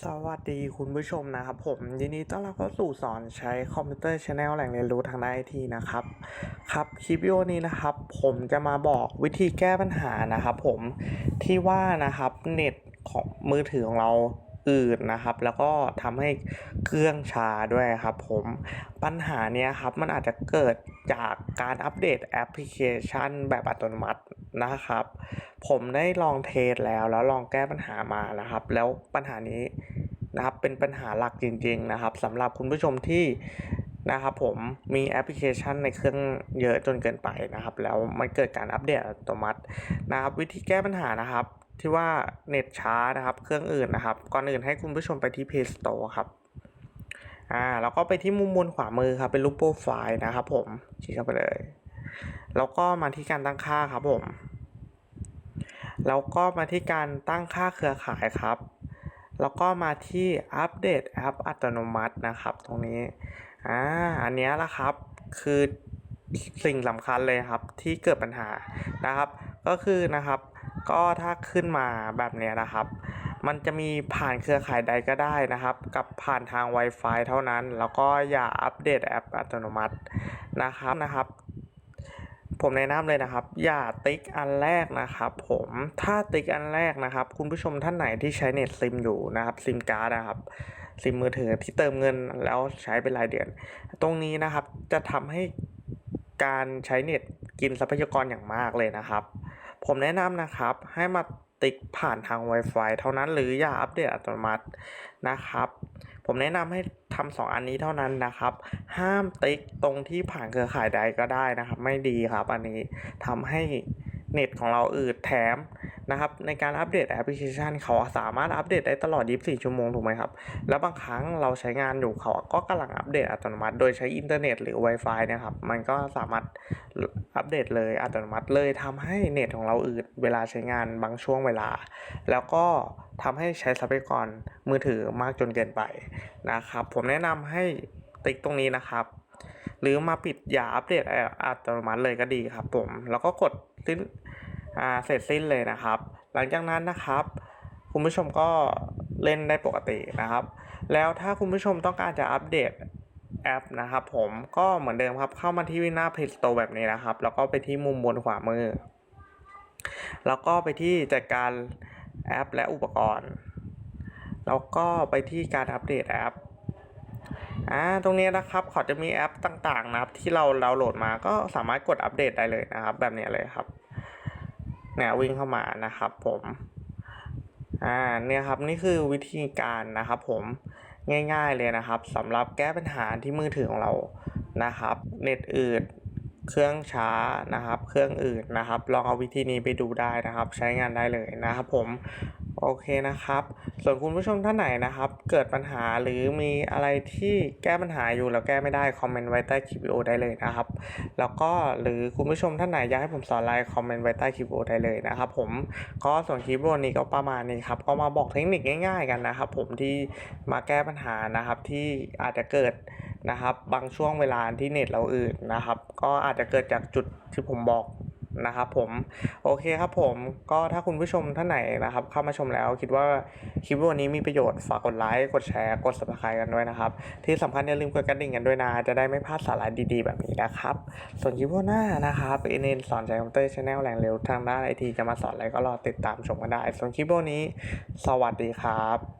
สวัสดีคุณผู้ชมนะครับผมยินดีต้อนรับเข้าสู่สอนใช้คอมพิวเตอร์ชแนลแหล่งเรียนรู้ทางด้านไอทีนะครับครับคลิปวิดีโอนี้นะครับ ผมจะมาบอกวิธีแก้ปัญหานะครับผมที่ว่านะครับเน็ตของมือถือของเราอืดนะครับ แล้วก็ทำให้เครื่องช้าด้วยครับผมปัญหาเนี้ยครับมันอาจจะเกิดจากการอัปเดตแอปพลิเคชันแบบอัตโนมัติ นะครับ ผมได้ลองเทสแล้วแล้วลองแก้ปัญหามานะครับ แล้วปัญหานี้นะครับเป็นปัญหาหลักจริง ๆ นะครับสำหรับคุณผู้ชมที่นะครับผมมีแอปพลิเคชันในเครื่องเยอะจนเกินไปนะครับ แล้วมันเกิดการอัปเดตอัตโนมัตินะครับ วิธีแก้ปัญหานะครับ ที่ว่าเน็ตช้านะครับ เครื่องอื่นนะครับ ก่อนอื่นให้คุณผู้ชมไปที่ Play Store ครับอ่าแล้วก็ไปที่มุมบนขวามือครับเป็นรูปโปรไฟล์นะครับ ผมคลิกเข้าไปเลย แล้วก็มาที่การตั้งค่าครับผม แล้วก็มาที่การตั้งค่าเครือข่ายครับ แล้วก็มาที่อัปเดตแอปอัตโนมัตินะครับ ตรงนี้อ่าอันนี้ละครับคือสิ่งสำคัญเลยครับที่เกิดปัญหานะครับ ก็คือนะครับ ก็ถ้าขึ้นมาแบบนี้นะครับ มันจะมีผ่านเครือข่ายใดก็ได้นะครับ กับผ่านทาง Wi-Fi เท่านั้น แล้วก็อย่าอัปเดตแอปอัตโนมัตินะครับนะครับ ผมแนะนำเลยนะครับ อย่าติ๊กอันแรกนะครับผมถ้าติ๊กอันแรกนะครับ คุณผู้ชมท่านไหนที่ใช้เน็ตซิมอยู่นะครับซิมการ์ดนะครับซิมมือถือที่เติมเงินแล้วใช้เป็นรายเดือน ตรงนี้นะครับจะทำให้การใช้เน็ตกินทรัพยากรอย่างมากเลยนะครับ ผมแนะนำนะครับให้มา ติ๊กผ่านทาง Wi-Fi เท่านั้นหรืออย่าอัปเดตอัตโนมัตินะครับ ผมแนะนำให้ทำสองอันนี้เท่านั้นนะครับ ห้ามติ๊กตรงที่ผ่านเครือข่ายใดก็ได้นะครับ ไม่ดีครับ อันนี้ทำให้ เน็ตของเราอืดแถมนะครับในการอัปเดตแอปพลิเคชัน เขาสามารถอัปเดตได้ตลอด 24 ชั่วโมงถูกไหมครับ แล้วบางครั้งเราใช้งานอยู่เขาก็กำลังอัปเดตอัตโนมัติ โดยใช้อินเทอร์เน็ตหรือ Wi-Fi นะครับ มันก็สามารถอัปเดตเลยอัตโนมัติเลยทำให้เน็ตของเราอืดเวลาใช้งานบางช่วงเวลา แล้วก็ทำให้ใช้ทรัพยากรมือถือมากจนเกินไปนะครับ ผมแนะนำให้ติ๊กตรงนี้นะครับ หรือมาปิดอย่าอัปเดตอัตโนมัติเลยก็ดีครับผม แล้วก็กดสิ้นเสร็จสิ้นเลยนะครับ หลังจากนั้นนะครับ คุณผู้ชมก็เล่นได้ปกตินะครับ แล้วถ้าคุณผู้ชมต้องการจะอัปเดตแอปนะครับผมก็เหมือนเดิมครับเข้ามาที่หน้า Play Store แบบนี้นะครับ แล้วก็ไปที่มุมบนขวามือ แล้วก็ไปที่จัดการแอปและอุปกรณ์ แล้วก็ไปที่การอัปเดตแอป อ่าตรงนี้นะครับเขาจะมีแอปต่างๆนะครับ ที่เราเราโหลดมาก็สามารถกดอัปเดตได้เลยนะครับ แบบนี้เลยครับเนี่ยวิ่งเข้ามานะครับ ผมอ่าเนี่ยครับนี่คือวิธีการนะครับ ผมง่าย ๆเลยนะครับสำหรับแก้ปัญหาที่มือถือของเรานะครับ เน็ตอืดเครื่องช้านะครับ เครื่องอื่นนะครับ ลองเอาวิธีนี้ไปดูได้นะครับ ใช้งานได้เลยนะครับ ผม โอเคนะครับ ส่วนคุณผู้ชมท่านไหนนะครับ เกิดปัญหาหรือมีอะไรที่แก้ปัญหาอยู่แล้วแก้ไม่ได้คอมเมนต์ไว้ใต้คลิปวิดีโอได้เลยนะครับ แล้วก็หรือคุณผู้ชมท่านไหนอยากให้ผมสอนอะไรคอมเมนต์ไว้ใต้คลิปวิดีโอได้เลยนะครับ ผมก็ส่วนคลิปวิดีโอนี้ก็ประมาณนี้ครับก็มาบอกเทคนิคง่ายๆกันนะครับ ผมที่มาแก้ปัญหานะครับที่อาจจะเกิดนะครับ บางช่วงเวลาที่เน็ตเราอืดนะครับ ก็อาจจะเกิดจากจุดที่ผมบอก นะครับผมโอเคครับผมก็ถ้าคุณผู้ชมท่านไหนนะครับเข้ามาชมแล้วคิดว่าคลิปวิดีโอนี้มีประโยชน์ฝากกดไลค์กดแชร์กด subscribe กันด้วยนะครับ ที่สำคัญอย่าลืมกดกระดิ่งกันด้วยนะ จะได้ไม่พลาดสาระดีๆ แบบนี้นะครับ ส่วนคลิปวิดีโอหน้านะครับเอเนสอนใจคอมพิวเตอร์ชาแนลแหล่งเร็วทางด้านไอทีจะมาสอนอะไรก็รอติดตามชมกันได้ ส่วนคลิปวิดีโอนี้ สวัสดีครับ